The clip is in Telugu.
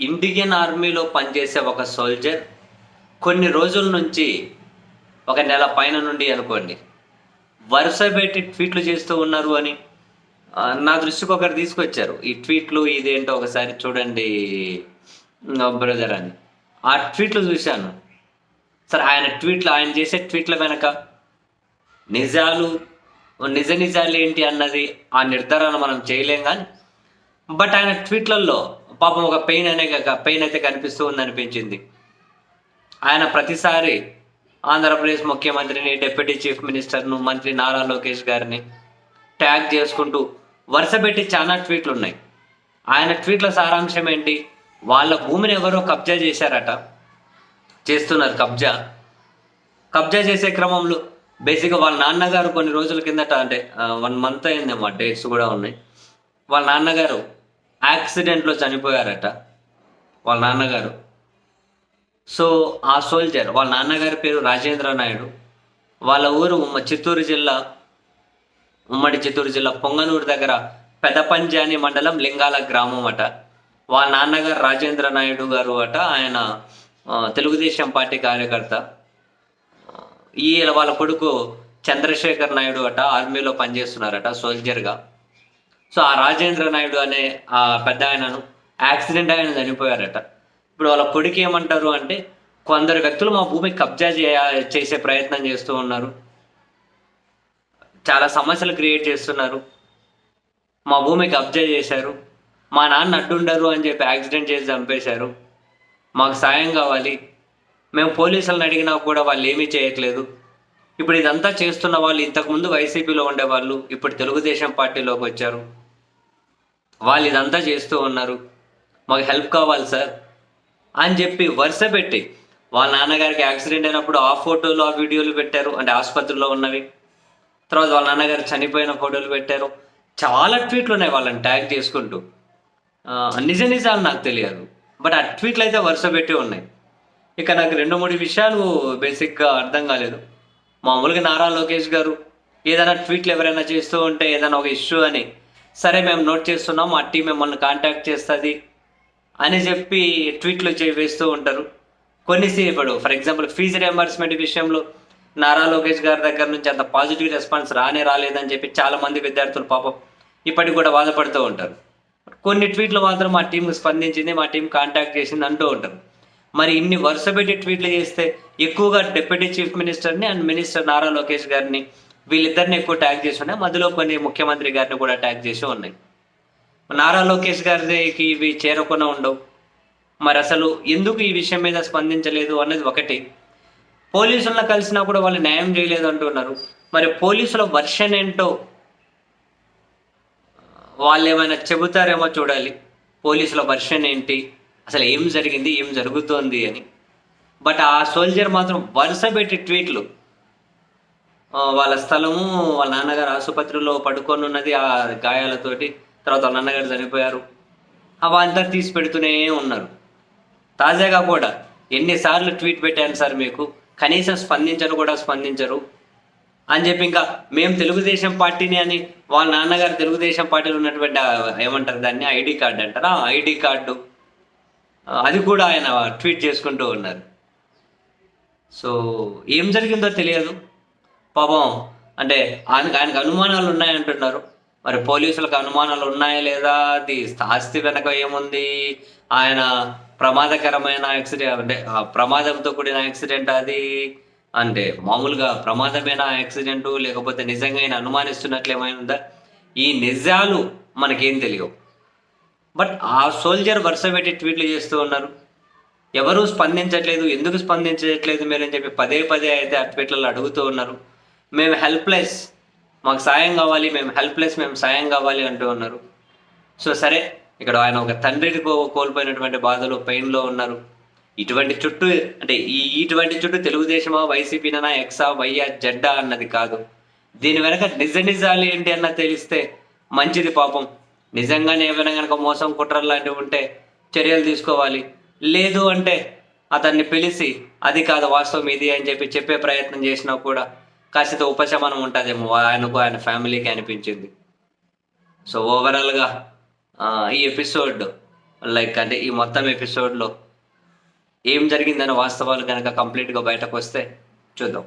ఇండియన్ ఆర్మీలో పనిచేసే ఒక సోల్జర్ కొన్ని రోజుల నుంచి ఒక నెల పైన నుండి అనుకోండి. వరుస పెట్టి ట్వీట్లు చేస్తూ ఉన్నారు అని నా దృష్టికి ఒకరు తీసుకొచ్చారు. ఈ ట్వీట్లు ఇదేంటో ఒకసారి చూడండి బ్రదర్ అని. ఆ ట్వీట్లు చూశాను. సరే ఆయన ట్వీట్లు ఆయన చేసే ట్వీట్ల వెనక నిజాలు నిజ నిజాలు ఏంటి అన్నది ఆ నిర్ధారణ మనం చేయలేం కానీ బట్ ఆయన ట్వీట్లలో పాపం ఒక పెయిన్ అనే పెయిన్ అయితే కనిపిస్తూ ఉంది అనిపించింది ఆయన ప్రతిసారి ఆంధ్రప్రదేశ్ ముఖ్యమంత్రిని డిప్యూటీ చీఫ్ మినిస్టర్ను మంత్రి నారా లోకేష్ గారిని ట్యాగ్ చేసుకుంటూ వరుస పెట్టి చాలా ట్వీట్లు ఉన్నాయి. ఆయన ట్వీట్ల సారాంశం ఏంటి? వాళ్ళ భూమిని ఎవరో కబ్జా చేశారట. చేస్తున్నారు కబ్జా. కబ్జా చేసే క్రమంలో బేసిక్గా వాళ్ళ నాన్నగారు కొన్ని రోజుల కిందట అంటే వన్ మంత్ అయిందేమో డేట్స్ కూడా ఉన్నాయి. వాళ్ళ నాన్నగారు యాక్సిడెంట్లో చనిపోయారట వాళ్ళ నాన్నగారు. సో ఆ సోల్జర్ వాళ్ళ నాన్నగారి పేరు రాజేంద్ర నాయుడు. వాళ్ళ ఊరు చిత్తూరు జిల్లా ఉమ్మడి చిత్తూరు జిల్లా పొంగనూరు దగ్గర పెదపంజాని మండలం లింగాల గ్రామం అట. వాళ్ళ నాన్నగారు రాజేంద్ర నాయుడు గారు అట ఆయన తెలుగుదేశం పార్టీ కార్యకర్త. ఈ వాళ్ళ కొడుకు చంద్రశేఖర్ నాయుడు అట ఆర్మీలో పనిచేస్తున్నారట సోల్జర్గా సో ఆ రాజేంద్ర నాయుడు అనే ఆ పెద్ద ఆయనను యాక్సిడెంట్ ఆయన చనిపోయారట. ఇప్పుడు వాళ్ళ కొడుకు ఏమంటారు అంటే కొందరు వ్యక్తులు మా భూమి కబ్జా చేయ చేసే ప్రయత్నం చేస్తూ ఉన్నారు. చాలా సమస్యలు క్రియేట్ చేస్తున్నారు. మా భూమి కబ్జా చేశారు. మా నాన్న అడ్డుండరు అని చెప్పి యాక్సిడెంట్ చేసి చంపేశారు. మాకు సాయం కావాలి. మేము పోలీసులను అడిగినా కూడా వాళ్ళు ఏమీ చేయట్లేదు. ఇప్పుడు ఇదంతా చేస్తున్న వాళ్ళు ఇంతకుముందు వైసీపీలో ఉండేవాళ్ళు ఇప్పుడు తెలుగుదేశం పార్టీలోకి వచ్చారు. వాళ్ళు ఇదంతా చేస్తూ ఉన్నారు. మాకు హెల్ప్ కావాలి సార్ అని చెప్పి వరుస పెట్టి వాళ్ళ నాన్నగారికి యాక్సిడెంట్ అయినప్పుడు ఆ ఫోటోలు ఆ వీడియోలు పెట్టారు. అంటే ఆసుపత్రిలో ఉన్నవి. తర్వాత వాళ్ళ నాన్నగారు చనిపోయిన ఫోటోలు పెట్టారు. చాలా ట్వీట్లు ఉన్నాయి వాళ్ళని ట్యాగ్ చేసుకుంటూ. నిజ నిజాలు నాకు తెలియదు. బట్ ఆ ట్వీట్లు అయితే వరుస పెట్టి ఉన్నాయి. ఇక నాకు రెండు మూడు విషయాలు బేసిక్గా అర్థం కాలేదు. మామూలుగా నారా లోకేష్ గారు ఏదైనా ట్వీట్లు ఎవరైనా చేస్తూ ఉంటే ఏదైనా ఒక ఇష్యూ అని సరే మేము నోట్ చేస్తున్నాం మా టీం మిమ్మల్ని కాంటాక్ట్ చేస్తుంది అని చెప్పి ట్వీట్లు చే వేస్తూ ఉంటారు. కొన్నిసేపు ఇప్పుడు ఫర్ ఎగ్జాంపుల్ ఫీజు రియంబర్స్మెంట్ విషయంలో నారా లోకేష్ గారి దగ్గర నుంచి అంత పాజిటివ్ రెస్పాన్స్ రానే రాలేదని చెప్పి చాలా మంది విద్యార్థులు పాపం ఇప్పటికి కూడా బాధపడుతూ ఉంటారు. కొన్ని ట్వీట్లు మాత్రం మా టీం స్పందించింది మా టీం కాంటాక్ట్ చేసింది అంటూ ఉంటారు. మరి ఇన్ని వరుస పెట్టి ట్వీట్లు చేస్తే ఎక్కువగా డిప్యూటీ చీఫ్ మినిస్టర్ని అండ్ మినిస్టర్ నారా లోకేష్ గారిని వీళ్ళిద్దరిని ఎక్కువ ట్యాగ్ చేసి ఉన్నాయి. మధ్యలో కొన్ని ముఖ్యమంత్రి గారిని కూడా ట్యాగ్ చేసి ఉన్నాయి. నారా లోకేష్ గారికి ఇవి చేరకుండా ఉండవు. మరి అసలు ఎందుకు ఈ విషయం మీద స్పందించలేదు అన్నది ఒకటి. పోలీసులను కలిసినా కూడా వాళ్ళు న్యాయం చేయలేదు అంటున్నారు. మరి పోలీసుల వర్షన్ ఏంటో వాళ్ళు ఏమైనా చెబుతారేమో చూడాలి. పోలీసుల వర్షన్ ఏంటి? అసలు ఏం జరిగింది ఏం జరుగుతోంది అని. బట్ ఆ సోల్జర్ మాత్రం వరుస పెట్టి ట్వీట్లు. వాళ్ళ స్థలము వాళ్ళ నాన్నగారు ఆసుపత్రిలో పడుకొని ఉన్నది ఆ గాయాలతోటి తర్వాత వాళ్ళ నాన్నగారు చనిపోయారు. అవంతా తీసి పెడుతూనే ఉన్నారు. తాజాగా కూడా ఎన్నిసార్లు ట్వీట్ పెట్టాను సార్ మీకు కనీసం స్పందించరు కూడా స్పందించరు. అని చెప్పి ఇంకా మేము తెలుగుదేశం పార్టీని అని వాళ్ళ నాన్నగారు తెలుగుదేశం పార్టీలో ఉన్నటువంటి ఏమంటారు దాన్ని ఐడి కార్డు అంటారా? ID card. అది కూడా ఆయన ట్వీట్ చేసుకుంటూ ఉన్నారు. సో ఏం జరిగిందో తెలియదు. పాపం అంటే ఆయనకు ఆయనకు అనుమానాలు ఉన్నాయంటున్నారు మరి పోలీసులకు అనుమానాలు ఉన్నాయా లేదా? అది ఆస్తి వెనక ఏముంది? ఆయన ప్రమాదకరమైన యాక్సిడెంట్ అంటే ఆ ప్రమాదంతో కూడిన యాక్సిడెంట్ అది? అంటే మామూలుగా ప్రమాదమైన యాక్సిడెంట్ లేకపోతే నిజంగా ఆయన అనుమానిస్తున్నట్లు ఏమైనా ఉందా? ఈ నిజాలు మనకేం తెలియవు. బట్ ఆ సోల్జర్ వరుస పెట్టి ట్వీట్లు చేస్తూ ఉన్నారు. ఎవరూ స్పందించట్లేదు ఎందుకు స్పందించట్లేదు మీరు అని చెప్పి పదే పదే అయితే ఆ ట్వీట్లలో అడుగుతూ ఉన్నారు. మేము హెల్ప్లెస్ మాకు సాయం కావాలి మేము హెల్ప్లెస్ మేము సాయం కావాలి అంటూ ఉన్నారు. సో సరే ఇక్కడ ఆయన ఒక తండ్రిని కోల్పోయినటువంటి బాధలు పెయిన్లో ఉన్నారు. ఇటువంటి చుట్టూ అంటే ఈ ఇటువంటి చుట్టూ తెలుగుదేశమా వైసీపీనా ఎక్సా వైయా జెడ్డా అన్నది కాదు. దీని వెనక నిజ నిజాలు ఏంటి అన్న తెలిస్తే మంచిది పాపం. నిజంగానే ఏమైనా కనుక మోసం కుట్రలు లాంటివి ఉంటే చర్యలు తీసుకోవాలి. లేదు అంటే అతన్ని పిలిచి అది కాదు వాస్తవం ఇది అని చెప్పి చెప్పే ప్రయత్నం చేసినా కూడా కాస్త ఉపశమనం ఉంటుందేమో ఆయనకు ఆయన ఫ్యామిలీకి అనిపించింది. సో ఓవరాల్గా ఈ ఎపిసోడ్ లైక్ అంటే ఈ మొత్తం ఎపిసోడ్లో ఏం జరిగిందనే వాస్తవాలు కనుక కంప్లీట్గా బయటకు వస్తే చూద్దాం.